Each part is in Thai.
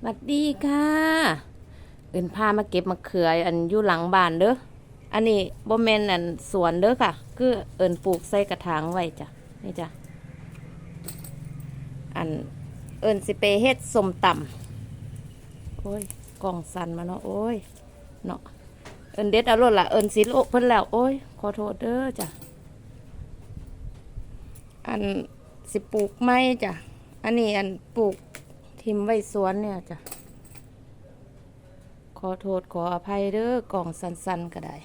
สวัสดีค่ะ เอินพามาเก็บมะเขืออันอยู่หลังบ้านเด้อ อันนี้บ่แม่นอันสวนเด้อค่ะ คือเอินปลูกใส่กระถางไว้จ้ะ นี่จ้ะ อันเอินสิไปเฮ็ดสมต่ำโอ้ยกล่องสั่นมาเนาะ โอ้ย เนาะ เอินเด็ดเอารถละเอินสิโลเพิ่นแล้ว โอ้ย ขอโทษเด้อจ้ะ อันสิปลูกไม้จ้ะ อันนี้อันปลูก ทิมไว้สวนเนี่ยจ้ะ ขอโทษขออภัยเด้อกล่องสันๆก็ได้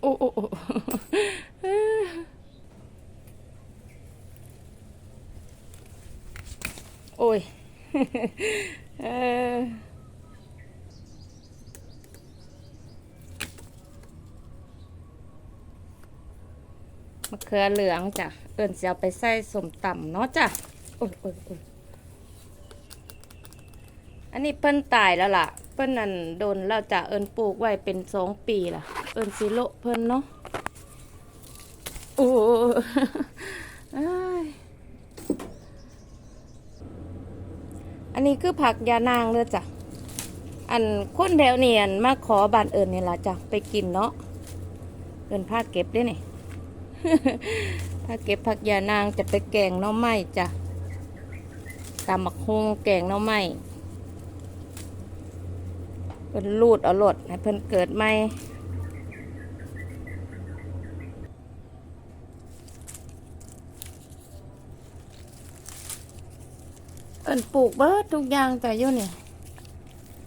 โอ้โอ้โอ้โอ้ยเออมะเขือเหลืองจ้ะ เอิญจะเอาไปใส่สมตำเนาะจ้ะ อยโอยโอยอันนี้เปิ้นตายแล้วล่ะเปิ้นนั่นโดนเราจะเอิญปลูกไว้เป็นสองปีล่ะ เอิญสิโลเพิ่นเนาะโอ้เอ้ยอันนี้คือผักยานางเลยจ้ะ อันคนแถวเนียนมาขอบานเอิญเนี่ยล่ะจ้ะไปกินเนาะ เอิญผ้าเก็บได้วยนี่ถ้าเก็บผักยานางจะไปแกงหน้อไม้จ้ะ ตำหมักฮงแกงหน้อไหมเพิ่นรูดเอารดให้เพิ่นเกิดใหมเอิญปลูกเบิดทุกอย่างแต่อยู่นี่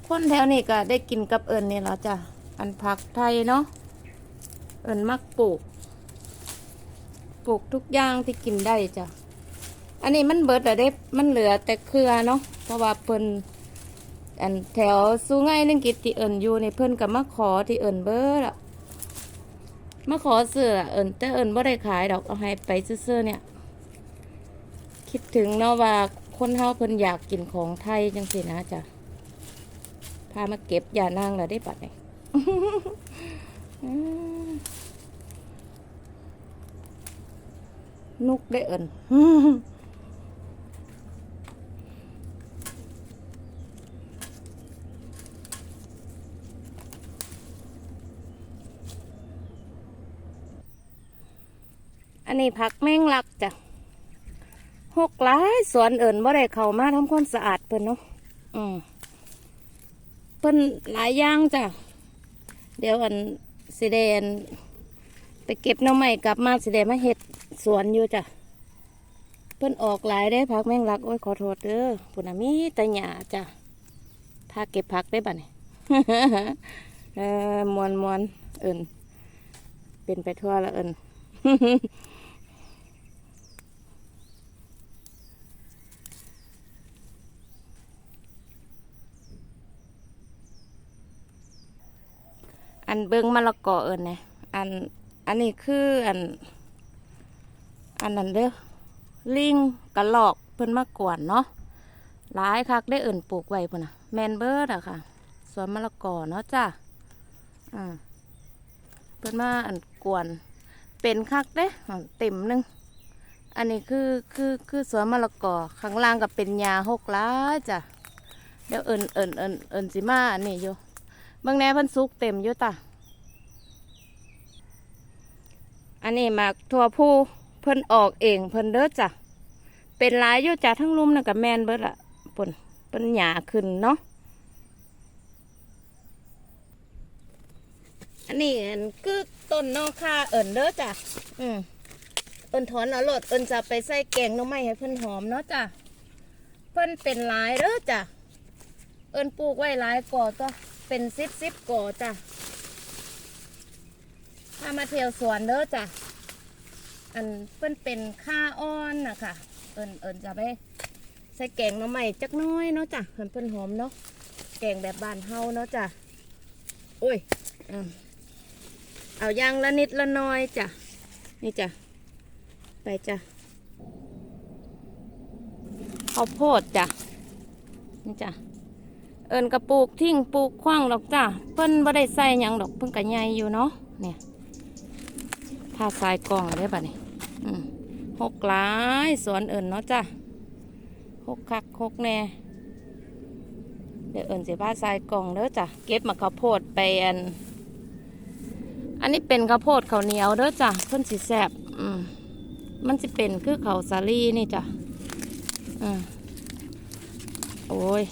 คนแถวนี้ก็ได้กินกับเอิญนี่แล้วจ้ะ อันผักไทยเนาะ เอิญมักปลูก ปลูกทุกอย่างที่กินได้จ้ะ อันนี้มันเบิดอะเด็มันเหลือแต่เครือเนาะเพราะว่าเพิ่นอันแถวสู้ง่ายนึงกิจที่เอิญอยู่ในเพิ่นกับมาขอที่เอิญเบิดอะมาขอเสื้อเอิญแต่เอิญบ่ได้ขายดอกเอาให้ไปซื้อเนี่ย คิดถึงเนาะว่าคนเฮาเพิ่นอยากกินของไทยจังสินะจ้ะพามาเก็บยานางแล้วได้ปัดเนี่ยนุกได้เอิน อันนี้ผักแมงลักจ้ะหกหลายสวนเอิญว่าได้เข้ามาทำความสะอาดเพิ่นเนาะอืมเพิ่นหลายอย่างจ้ะ เดี๋ยวอันสิเดนไปเก็บน้ำใหม่กลับมาสิเดนมาเห็ดสวนอยู่จ้ะ เพิ่นออกหลายได้ผักแมงลักโอ้ยขอโทษเด้อปุ่นมีต่หญ้าจ้ะถ้าเก็บผักได้บ่เนี่ยเออมวนมวนเอิญเป็นไปทั่วละเอิญอัน เบิ้งมะละกอเอิญเนี่ยอันอันนี้คืออัน อันนั้นเด้อลิงกระหลอกเพิ่นมากวนเนาะหลายคักได้เอิญปลูกไว้พุ่นน่ะแมนเบิร์ดอะค่ะสวนมะละกอเนาะจ้าอ่าเพิ่นมาอันกวนเป็นคักเด้เต็มหนึงอันนี้คือคือคือสวนมะละกอข้างล่างก็เป็นหญ้าหกล้าจ้ะเดี๋ยวเอิญเอิญเอิญเอิญสิมาอันนี้อยู่บื้องแหน่เพิ่นสุกเต็มอยู่ตา อันนี้หมากทั่วผู้เพิ่นออกเองเพิ่นเด้อจ้ะ เป็นลายอยู่จ้ะทั้งลุ่มน่ะกับแมนเบิดละเพิ่นเพิ่นหยาขึ้นเนาะ อันนี้อันคือต้นนอกคาเอิญเด้อจ้ะ อืมเอิญถอนเอาโลดเอิญจะไปใส่แกงหน้ำไม้ให้เพิ่นหอมเนาะจ้ะ เพิ่นเป็นลายเด้อจ้ะ เอิญปลูกไว้หลายก่อก็เป็นซิบซิบก่อจ้ะ ถ้ามาเที่ยวสวนเด้อจ้ะ อันเพิ่นเป็นข้าอ้อนนะคะเอิญเอิญจะไปใส่แกงน้ำใหม่จักน้อยเนาะจ้ะเพิ่นเพิ่นหอมเนาะแกงแบบบ้านเฮาเนาะจ้ะโอ้ยเอาอยางละนิดละน้อยจ้ะนี่จ้ะไปจ้ะข้าวโพดจ้ะนี่จ้ะเอินกระปลูกทิ้งปลูกขว้างดอกจ้าเพิ่นบ่ได้ใส่หยังดอกเพิ่นกะใหญ่อยู่เนาะเนี่ย ถ้าสายกองได้ป่ะนี่หกหลายสวนเอินเนาะจ้าหกคักหกแน่เดี๋ยวเอิญสิพาใส่กองเด้อจ้ะเก็บมาข้าวโพดไปอัน อันนี้เป็นข้าวโพดข้าวเหนียวเด้อจ้ะเพิ่นสิแซบอืมมันสิเป็นคือข้าวสาลีนี่จ้ะอืมโอ้ย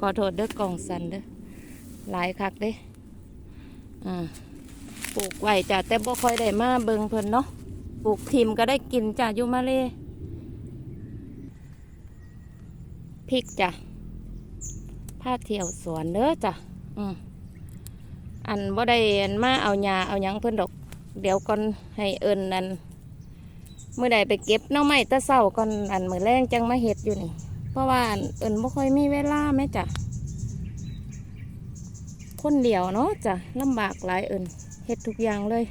ขอโทษเด้อกล่องสันเด้อหลายคักเด้อ่า ปลูกไว้จ้ะแต่บ่ค่อยได้มาเบิงเพิ่นเนาะปลูกทิมก็ได้กินจ้ะอยู่มาเลยพริกจ้ะผ้าเที่ยวสวนเด้อจ้ะอืมอันบ่ได้อันมาเอาหญ้าเอาหยังเพิ่นดอก เดี๋ยวก่อนให้เอิญนั่นเมื่อใดไปเก็บน้อไม้ตะเศร้าก่อนอันมือแรงจังมาเห็ดอยู่นี่ เพราะว่าอันเอิญบ่ค่อยมีเวลาแม่จ้ะ คนเดียวเนาะจ้ะลำบากหลายเอิญเฮ็ดทุกอย่างเลย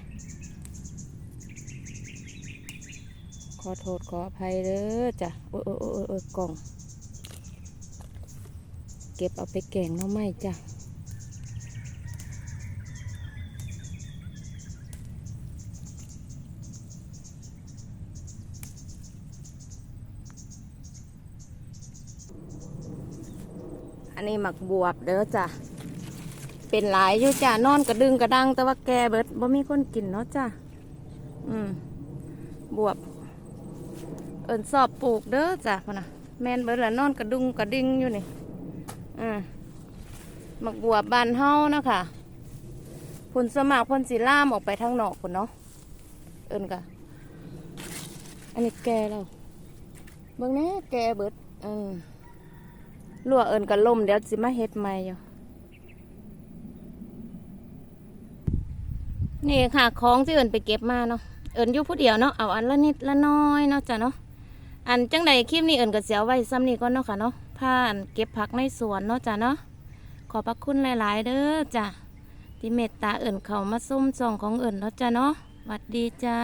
ขอโทษขออภัยเด้อจ้ะโอ้ยโอ้ยโอ้ยโอ้กล่อง เก็บเอาไปแกงหน้อไม้จ้ะอันนี้หมักบวบเด้อจ้ะ เป็นหลายอยู่จ้ะนอนกระดึงกระดัง แต่ว่าแกเบิดบ่มีคนกินเนาะจ้ะอืมบวบ เอินสอบปลูกเด้อจ้ะพ่อนะแม่นเบิดละนอนกระดุงกระดิ่งอยู่นี่อืมหมักบวบบานเฮานะค่ะผลสมัครพนสีล่ามออกไปทางนอกคนเนาะเอินกะอันนี้แกแล้วเบิ่งแหน่แกเบิดอืมลวกเอินกะล่มเดี๋ยวสิมาเฮ็ดใหม่อยู่ นี่ค่ะของที่เอินไปเก็บมาเนาะเอินอยู่ผู้เดียวเนาะเอาอันละนิดละน้อยเนาะจ้ะเนาะอันจังใดคลิปนี้เอินกับเสียวไว้ซ้ำนี่ก็เนาะค่ะเนาะผ่านเก็บผักในสวนเนาะจ้ะเนาะขอพระคุณหลาย ๆ เด้อจ้ะที่เมตตาเอินเขามาส้มซองของเอินเนาะจ้ะเนาะหวัดดีจ้า